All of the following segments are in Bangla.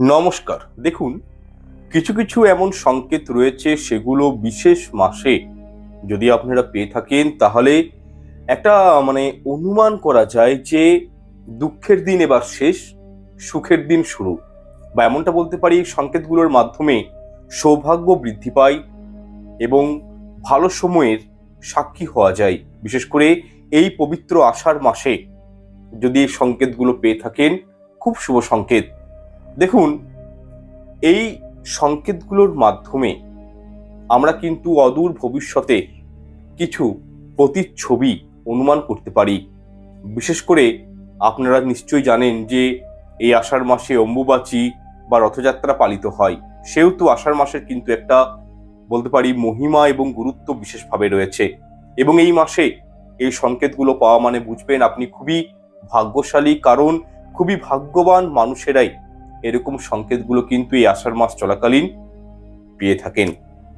নমস্কার। দেখুন, কিছু কিছু এমন সংকেত রয়েছে সেগুলো বিশেষ মাসে। যদি আপনারা পেয়ে থাকেন, তাহলে একটা মানে অনুমান করা যায় যে দুঃখের দিন এবার শেষ, সুখের দিন শুরু। বা এমনটা বলতে পারি এই সংকেতগুলোর মাধ্যমে সৌভাগ্য বৃদ্ধি পায় এবং ভালো সময়ের সাক্ষী হওয়া যায়। বিশেষ করে এই পবিত্র আষাঢ় মাসে যদি এই সংকেতগুলো পেয়ে থাকেন, খুব শুভ সংকেত। দেখুন, এই সংকেতগুলোর মাধ্যমে আমরা কিন্তু অদূর ভবিষ্যতে কিছু প্রতিচ্ছবি অনুমান করতে পারি। বিশেষ করে আপনারা নিশ্চয়ই জানেন যে এই আষাঢ় মাসে অম্বুবাচী বা রথযাত্রা পালিত হয়। সেহেতু আষাঢ় মাসের কিন্তু একটা বলতে পারি মহিমা এবং গুরুত্ব বিশেষভাবে রয়েছে। এবং এই মাসে এই সংকেতগুলো পাওয়া মানে বুঝবেন আপনি খুবই ভাগ্যশালী, কারণ খুবই ভাগ্যবান মানুষেরাই এরকম সংকেতগুলো কিন্তু এই আষাঢ় মাস চলাকালীন পেয়ে থাকেন।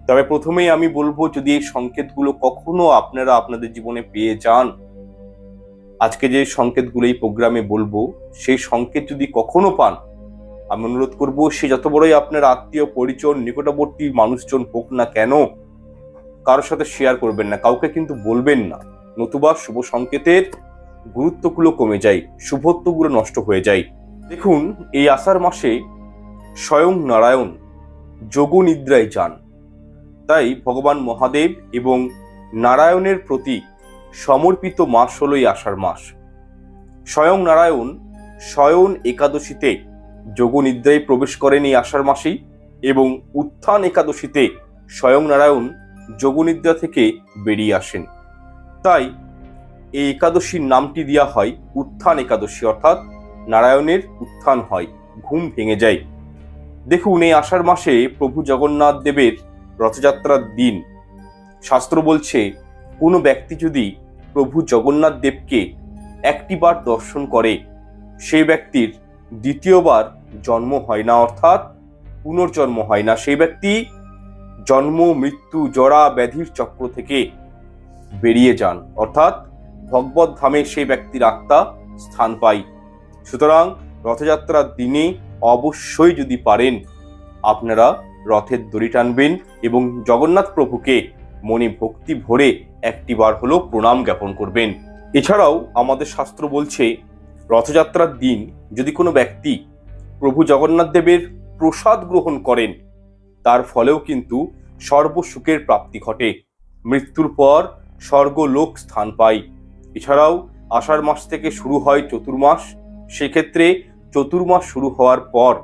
তবে প্রথমেই আমি বলব, যদি এই সংকেতগুলো কখনো আপনারা আপনাদের জীবনে পেয়ে যান, আজকে যে সংকেতগুলো এই প্রোগ্রামে বলব, সেই সংকেত যদি কখনো পান, আমি অনুরোধ করব, সে যত বড়ই আপনার আত্মীয় পরিচয় নিকটবর্তী মানুষজন হোক না কেন, কারোর সাথে শেয়ার করবেন না, কাউকে কিন্তু বলবেন না। নতুবা শুভ সংকেতের গুরুত্বগুলো কমে যায়, শুভত্বগুলো নষ্ট হয়ে যায়। দেখুন, এই আষাঢ় মাসে স্বয়ং নারায়ণ যোগ নিদ্রায় যান। তাই ভগবান মহাদেব এবং নারায়ণের প্রতি সমর্পিত মাস হল এই আষাঢ় মাস। স্বয়ং নারায়ণ স্বয়ন একাদশীতে যোগ নিদ্রায় প্রবেশ করেন এই আষাঢ় মাসেই এবং উত্থান একাদশীতে স্বয়ং নারায়ণ যোগনিদ্রা থেকে বেরিয়ে আসেন। তাই এই একাদশীর নামটি দেওয়া হয় উত্থান একাদশী, অর্থাৎ নারায়ণের উত্থান হয়, ঘুম ভেঙে যায়। দেখুন, এই আষাঢ় মাসে প্রভু জগন্নাথ দেবের রথযাত্রার দিন। শাস্ত্র বলছে, কোনো ব্যক্তি যদি প্রভু জগন্নাথ দেবকে একটিবার দর্শন করে, সেই ব্যক্তির দ্বিতীয়বার জন্ম হয় না, অর্থাৎ পুনর্জন্ম হয় না। সেই ব্যক্তি জন্ম, মৃত্যু, জরা, ব্যাধির চক্র থেকে বেরিয়ে যান, অর্থাৎ ভগবত ধামে সেই ব্যক্তির আত্মা স্থান পায়। সুতরাং রথযাত্রার দিনে অবশ্যই যদি পারেন, আপনারা রথের দড়ি টানবেন এবং জগন্নাথ প্রভুকে মনে ভক্তি ভরে একটিবার হলো প্রণাম জ্ঞাপন করবেন। এছাড়াও আমাদের শাস্ত্র বলছে, রথযাত্রার দিন যদি কোনো ব্যক্তি প্রভু জগন্নাথ দেবের প্রসাদ গ্রহণ করেন, তার ফলেও কিন্তু সর্বসুখের প্রাপ্তি ঘটে। মৃত্যুর পর স্বর্গলোক স্থান পায়। এছাড়াও আষাঢ় মাস থেকে শুরু হয় চতুর্মাস সেক্ষেত্রে চতুর্মাস শুরু হওয়ার পর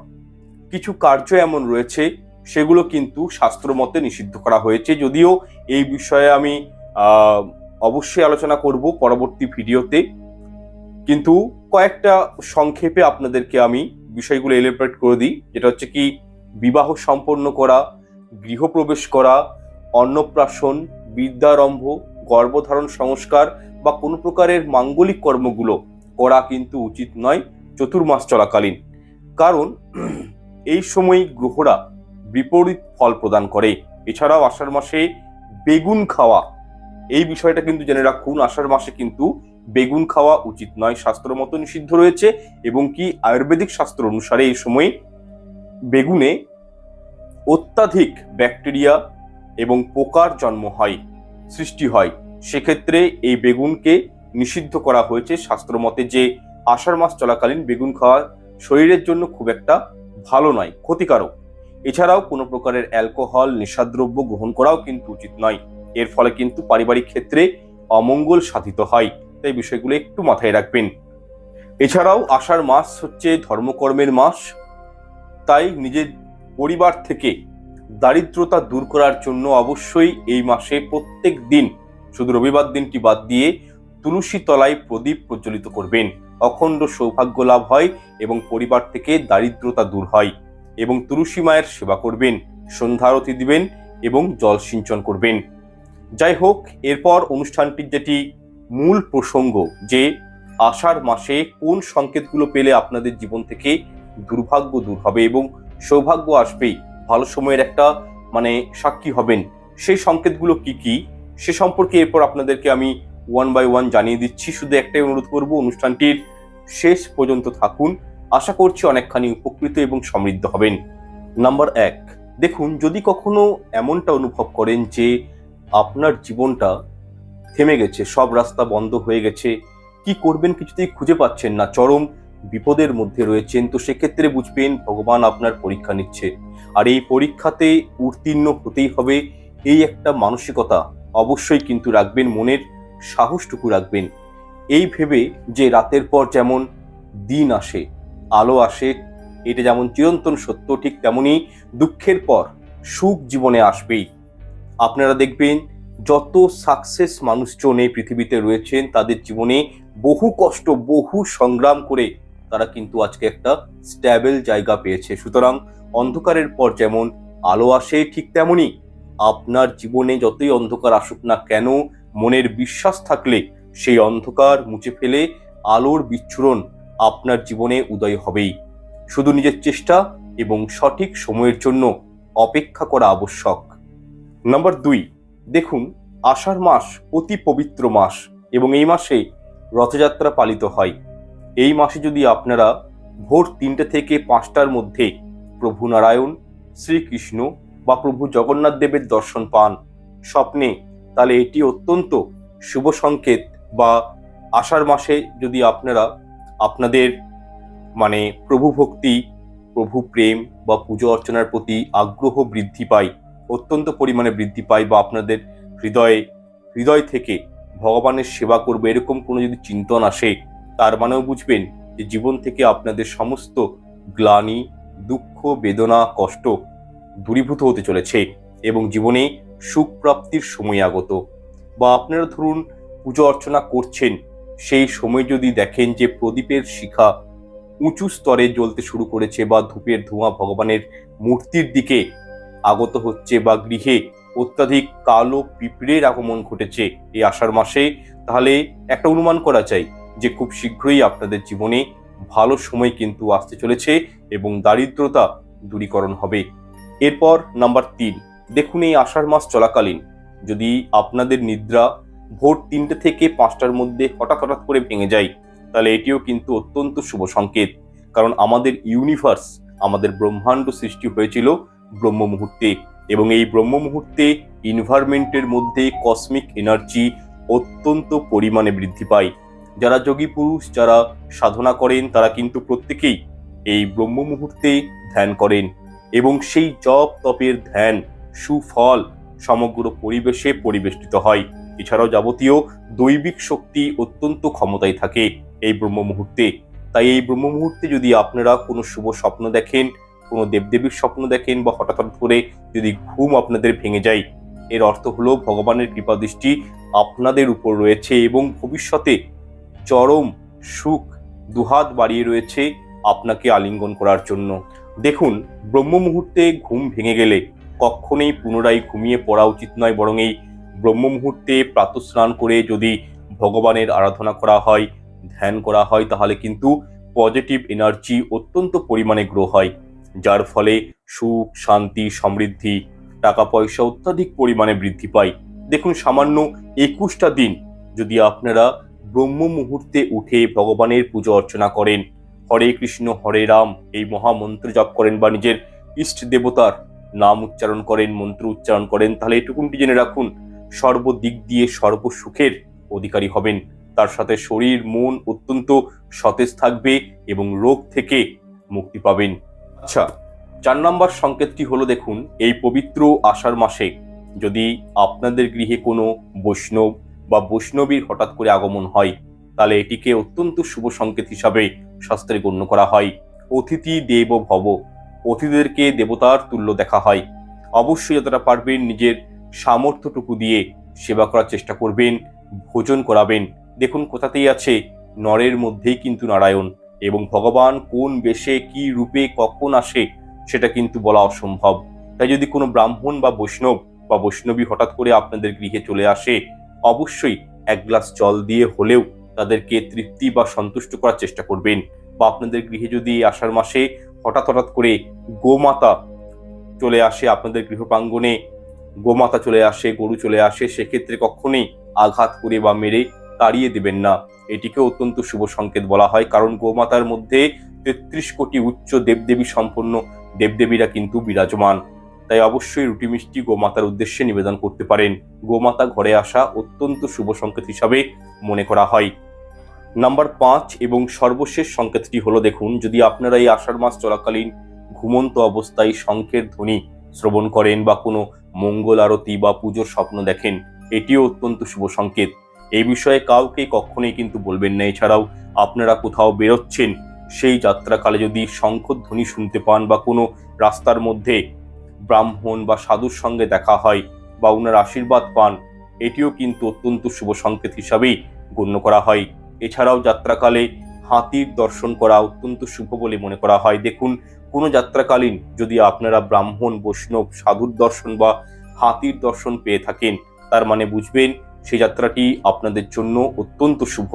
কিছু কার্য এমন রয়েছে, সেগুলো কিন্তু শাস্ত্র মতে নিষিদ্ধ করা হয়েছে। যদিও এই বিষয়ে আমি অবশ্যই আলোচনা করব পরবর্তী ভিডিওতে। কিন্তু কয়েকটা সংক্ষেপে আপনাদেরকে আমি বিষয়গুলো এলিব্রেট করে দিই। যেটা হচ্ছে কি, বিবাহ সম্পন্ন করা, গৃহপ্রবেশ করা, অন্নপ্রাশন, বিদ্যারম্ভ, গর্ভধারণ সংস্কার বা কোনো প্রকারের মাঙ্গলিক কর্মগুলো করা কিন্তু উচিত নয় চতুর্মাস চলাকালীন। কারণ এই সময় গ্রহরা বিপরীত ফল প্রদান করে। এছাড়াও আষাঢ় মাসে বেগুন খাওয়া, এই বিষয়টা কিন্তু জেনে রাখুন, আষাঢ় মাসে কিন্তু বেগুন খাওয়া উচিত নয়। শাস্ত্র মতো নিষিদ্ধ রয়েছে এবং কি আয়ুর্বেদিক শাস্ত্র অনুসারে এই সময় বেগুনে অত্যাধিক ব্যাকটেরিয়া এবং পোকার জন্ম হয়, সৃষ্টি হয়। সেক্ষেত্রে এই বেগুনকে নিষিদ্ধ করা হয়েছে শাস্ত্র মতে যে আষাঢ় মাস চলাকালীন বেগুন খাওয়া শরীরের জন্য খুব একটা ভালো নয়, ক্ষতিকারক। এছাড়াও কোনো প্রকারের অ্যালকোহল, নেশাদ্রব্য গ্রহণ করাও কিন্তু উচিত নয়। এর ফলে কিন্তু পারিবারিক ক্ষেত্রে অমঙ্গল সাধিত হয়। তাই বিষয়গুলো একটু মাথায় রাখবেন। এছাড়াও আষাঢ় মাস হচ্ছে ধর্মকর্মের মাস। তাই নিজের পরিবার থেকে দারিদ্রতা দূর করার জন্য অবশ্যই এই মাসে প্রত্যেক দিন, শুধু রবিবার দিনটি বাদ দিয়ে তুলসী তলায় প্রদীপ প্রজ্বলিত করবেন। অখণ্ড সৌভাগ্য লাভ হয় এবং পরিবার থেকে দারিদ্রতা দূর হয় এবং তুলসী মায়ের সেবা করবেন সন্ধ্যারতি দিবেন এবং জল সিঞ্চন করবেন। যাই হোক, এরপর অনুষ্ঠানটির যেটি মূল প্রসঙ্গ যে আষাঢ় মাসে কোন সংকেতগুলো পেলে আপনাদের জীবন থেকে দুর্ভাগ্য দূর হবে এবং সৌভাগ্য আসবেই, ভালো সময়ের একটা মানে সাক্ষী হবেন। সেই সংকেতগুলো কি কি? সে সম্পর্কে এরপর আপনাদেরকে আমি ওয়ান বাই ওয়ান জানিয়ে দিচ্ছি। শুধু একটাই অনুরোধ করব, অনুষ্ঠানটির শেষ পর্যন্ত থাকুন। আশা করছি অনেকখানি উপকৃত এবং সমৃদ্ধ হবেন। নাম্বার এক, দেখুন, যদি কখনো এমনটা অনুভব করেন যে আপনার জীবনটা থেমে গেছে, সব রাস্তা বন্ধ হয়ে গেছে, কি করবেন কিছুতেই খুঁজে পাচ্ছেন না, চরম বিপদের মধ্যে রয়েছেন, তো সেক্ষেত্রে বুঝবেন ভগবান আপনার পরীক্ষা নিচ্ছে। আর এই পরীক্ষাতে উত্তীর্ণ হতেই হবে, এই একটা মানসিকতা অবশ্যই কিন্তু রাখবেন মনের সাহসটুকু রাখবেন। এই ভেবে যে রাতের পর যেমন দিন আসে, আলো আসে, এটা যেমন চিরন্তন সত্য, ঠিক তেমনি দুঃখের পর সুখ জীবনে আসবেই। আপনারা দেখবেন, যত সাকসেস মানুষজন এই পৃথিবীতে রয়েছেন, তাদের জীবনে বহু কষ্ট, বহু সংগ্রাম করে তারা কিন্তু আজকে একটা স্ট্যাবেল জায়গা পেয়েছে। সুতরাং অন্ধকারের পর যেমন আলো আসে, ঠিক তেমনি আপনার জীবনে যতই অন্ধকার আসুক না কেন মনের বিশ্বাস থাকলে সেই অন্ধকার মুছে ফেলে আলোর বিচ্ছুরণ আপনার জীবনে উদয় হবেই। শুধু নিজের চেষ্টা এবং সঠিক সময়ের জন্য অপেক্ষা করা আবশ্যক। নাম্বার দুই, দেখুন, আষাঢ় মাস অতি পবিত্র মাস এবং এই মাসে রথযাত্রা পালিত হয়। এই মাসে যদি আপনারা ভোর তিনটে থেকে পাঁচটার মধ্যে প্রভু নারায়ণ, শ্রীকৃষ্ণ বা প্রভু জগন্নাথ দেবের দর্শন পান, স্বপ্নে তাহলে এটি অত্যন্ত শুভ সংকেত বা আষাঢ় মাসে যদি আপনারা আপনাদের মানে প্রভু ভক্তি, প্রভু প্রেম বা পুজো অর্চনার প্রতি আগ্রহ বৃদ্ধি পায়, অত্যন্ত পরিমাণে বৃদ্ধি পায় বা আপনাদের হৃদয়ে, হৃদয় থেকে ভগবানের সেবা করবে, এরকম কোনো যদি চিন্তন আসে, তার মানেও বুঝবেন যে জীবন থেকে আপনাদের সমস্ত গ্লানি, দুঃখ, বেদনা, কষ্ট দূরীভূত হতে চলেছে এবং জীবনে সুখ প্রাপ্তির সময় আগত। বা আপনারা ধরুন পুজো অর্চনা করছেন, সেই সময় যদি দেখেন যে প্রদীপের শিখা উঁচু স্তরে জ্বলতে শুরু করেছে বা ধূপের ধোঁয়া ভগবানের মূর্তির দিকে আগত হচ্ছে বা গৃহে অত্যাধিক কালো পিঁপড়ের আগমন ঘটেছে এই আষাঢ় মাসে, তাহলে একটা অনুমান করা যায় যে খুব শীঘ্রই আপনাদের জীবনে ভালো সময় কিন্তু আসতে চলেছে এবং দারিদ্রতা দূরীকরণ হবে। এরপর নাম্বার তিন। দেখুন এই আষাঢ় মাস চলাকালীন। যদি আপনাদের নিদ্রা ভোর তিনটে থেকে পাঁচটার মধ্যে হঠাৎ হঠাৎ করে ভেঙে যায়, তাহলে এটিও কিন্তু অত্যন্ত শুভ সংকেত। কারণ আমাদের ইউনিভার্স আমাদের ব্রহ্মাণ্ড সৃষ্টি হয়েছিল ব্রহ্ম মুহূর্তে এবং এই ব্রহ্ম মুহূর্তে ইনভারমেন্টের মধ্যে কসমিক এনার্জি অত্যন্ত পরিমাণে বৃদ্ধি পায়। যারা যোগী পুরুষ, যারা সাধনা করেন, তারা কিন্তু প্রত্যেকেই এই ব্রহ্ম মুহূর্তে ধ্যান করেন এবং সেই জপ তপের ধ্যান সুফল সমগ্র পরিবেশে পরিবেষ্টিত হয়। এছাড়াও যাবতীয় দৈবিক শক্তি অত্যন্ত ক্ষমতায় থাকে এই ব্রহ্ম মুহূর্তে তাই এই ব্রহ্ম মুহূর্তে যদি আপনারা কোনো শুভ স্বপ্ন দেখেন, কোনো দেবদেবীর স্বপ্ন দেখেন বা হঠাৎ হঠাৎ করে যদি ঘুম আপনাদের ভেঙে যায়, এর অর্থ হলো ভগবানের কৃপা দৃষ্টি আপনাদের উপর রয়েছে এবং ভবিষ্যতে চরম সুখ দুহাত বাড়িয়ে রয়েছে আপনাকে আলিঙ্গন করার জন্য। দেখুন ব্রহ্ম মুহূর্তে ঘুম ভেঙে গেলে কখনোই পুনরায় ঘুমিয়ে পড়া উচিত নয়, বরং এই ব্রহ্ম মুহূর্তে প্রাতঃস্নান করে যদি ভগবানের আরাধনা করা হয়, ধ্যান করা হয়, তাহলে কিন্তু পজিটিভ এনার্জি অত্যন্ত পরিমাণে গ্রো হয়, যার ফলে সুখ, শান্তি, সমৃদ্ধি টাকা পয়সা অত্যাধিক পরিমাণে বৃদ্ধি পায়। দেখুন, সামান্য একুশটা দিন যদি আপনারা ব্রহ্ম মুহূর্তে উঠে ভগবানের পুজো অর্চনা করেন, হরে কৃষ্ণ, হরে রাম, এই মহামন্ত্র জপ করেন বা নিজের ইষ্ট দেবতার নাম উচ্চারণ করেন, মন্ত্র উচ্চারণ করেন, তাহলে এটুকুনটি জেনে রাখুন, সর্বদিক দিয়ে সর্বসুখের অধিকারী হবেন। তার সাথে শরীর, মন অত্যন্ত সতেজ থাকবে এবং রোগ থেকে মুক্তি পাবেন। আচ্ছা চার নম্বর সংকেতটি হলো দেখুন, এই পবিত্র আষাঢ় মাসে যদি আপনাদের গৃহে কোনো বৈষ্ণব বা বৈষ্ণবীর হঠাৎ করে আগমন হয়, তাহলে এটিকে অত্যন্ত শুভ সংকেত হিসাবে শাস্ত্রে গণ্য করা হয়। অতিথি দেব ভব। অতিথিদেরকে দেবতার তুল্য দেখা হয়। অবশ্যই যতটা পারবেন নিজের সামর্থ্যটুকু দিয়ে সেবা করার চেষ্টা করবেন, ভোজন করাবেন। দেখুন, কোথাতেই আছে নরের মধ্যেই কিন্তু নারায়ণ এবং ভগবান কোন বেশে, কি রূপে, কখন আসে সেটা কিন্তু বলা অসম্ভব। তাই যদি কোনো ব্রাহ্মণ বা বৈষ্ণব বা বৈষ্ণবী হঠাৎ করে আপনাদের গৃহে চলে আসে, অবশ্যই এক গ্লাস জল দিয়ে হলেও তাদেরকে তৃপ্তি বা সন্তুষ্ট করার চেষ্টা করবেন। বা আপনাদের গৃহে যদি আষাঢ় মাসে হঠাৎ হঠাৎ করে গোমাতা চলে আসে আপনাদের গৃহ প্রাঙ্গণে গোমাতা চলে আসে, গরু চলে আসে, সেক্ষেত্রে কখনোই আঘাত করে বা মেরে তাড়িয়ে দেবেন না। এটিকে অত্যন্ত শুভ সংকেত বলা হয়, কারণ গোমাতার মধ্যে তেত্রিশ কোটি উচ্চ দেবদেবী সম্পন্ন দেবদেবীরা কিন্তু বিরাজমান। তাই অবশ্যই রুটি মিষ্টি গোমাতার উদ্দেশ্যে নিবেদন করতে পারেন। গোমাতা ঘরে আসা অত্যন্ত শুভ সংকেত হিসাবে মনে করা হয়। নাম্বার পাঁচ এবং সর্বশেষ সংকেতটি হলো দেখুন, যদি আপনারা এই আষাঢ় মাস চলাকালীন ঘুমন্ত অবস্থায় শঙ্খের ধ্বনি শ্রবণ করেন বা কোনো মঙ্গল আরতি বা পুজোর স্বপ্ন দেখেন, এটিও অত্যন্ত শুভ সংকেত। এই বিষয়ে কাউকে কখনোই কিন্তু বলবেন না। এছাড়াও আপনারা কোথাও বেরোচ্ছেন, সেই যাত্রাকালে যদি শঙ্খধ্বনি শুনতে পান বা কোনো রাস্তার মধ্যে ব্রাহ্মণ বা সাধুর সঙ্গে দেখা হয় বা ওনার আশীর্বাদ পান, এটিও কিন্তু অত্যন্ত শুভ সংকেত হিসাবেই গণ্য করা হয়। এছাড়াও যাত্রাকালে হাতির দর্শন করা অত্যন্ত শুভ বলে মনে করা হয়। দেখুন, কোনো যাত্রাকালীন যদি আপনারা ব্রাহ্মণ, বৈষ্ণব, সাধুর দর্শন বা হাতির দর্শন পেয়ে থাকেন, তার মানে বুঝবেন সেই যাত্রাটি আপনাদের জন্য অত্যন্ত শুভ।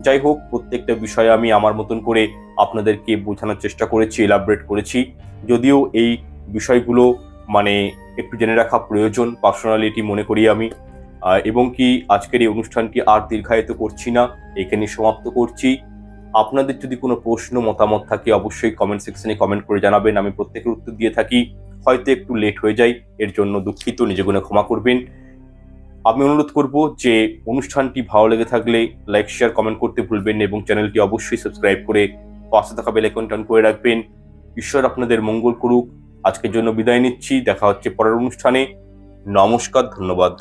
যাই হোক, প্রত্যেকটা বিষয়ে আমি আমার মতন করে আপনাদেরকে বোঝানোর চেষ্টা করেছি এলাবরেট করেছি। যদিও এই বিষয়গুলো মানে একটু জেনে রাখা প্রয়োজন পার্সোনালিটি মনে করি আমি। এবং কি আজকের এই অনুষ্ঠানটি আর দীর্ঘায়িত করছি না এখানে সমাপ্ত করছি। আপনাদের যদি কোনো প্রশ্ন, মতামত থাকে, অবশ্যই কমেন্ট সেকশনে কমেন্ট করে জানাবেন। আমি প্রত্যেকের উত্তর দিয়ে থাকি। হয়তো একটু লেট হয়ে যায়, এর জন্য দুঃখিত, নিজে গুণে ক্ষমা করবেন। আমি অনুরোধ করব যে অনুষ্ঠানটি ভালো লেগে থাকলে লাইক শেয়ার কমেন্ট করতে ভুলবেন এবং চ্যানেলটি অবশ্যই সাবস্ক্রাইব করে পাশে থাকা বেল আইকনটি করে রাখবেন। ঈশ্বর আপনাদের মঙ্গল করুক। আজকের জন্য বিদায় নিচ্ছি। দেখা হচ্ছে পরের অনুষ্ঠানে। নমস্কার, ধন্যবাদ।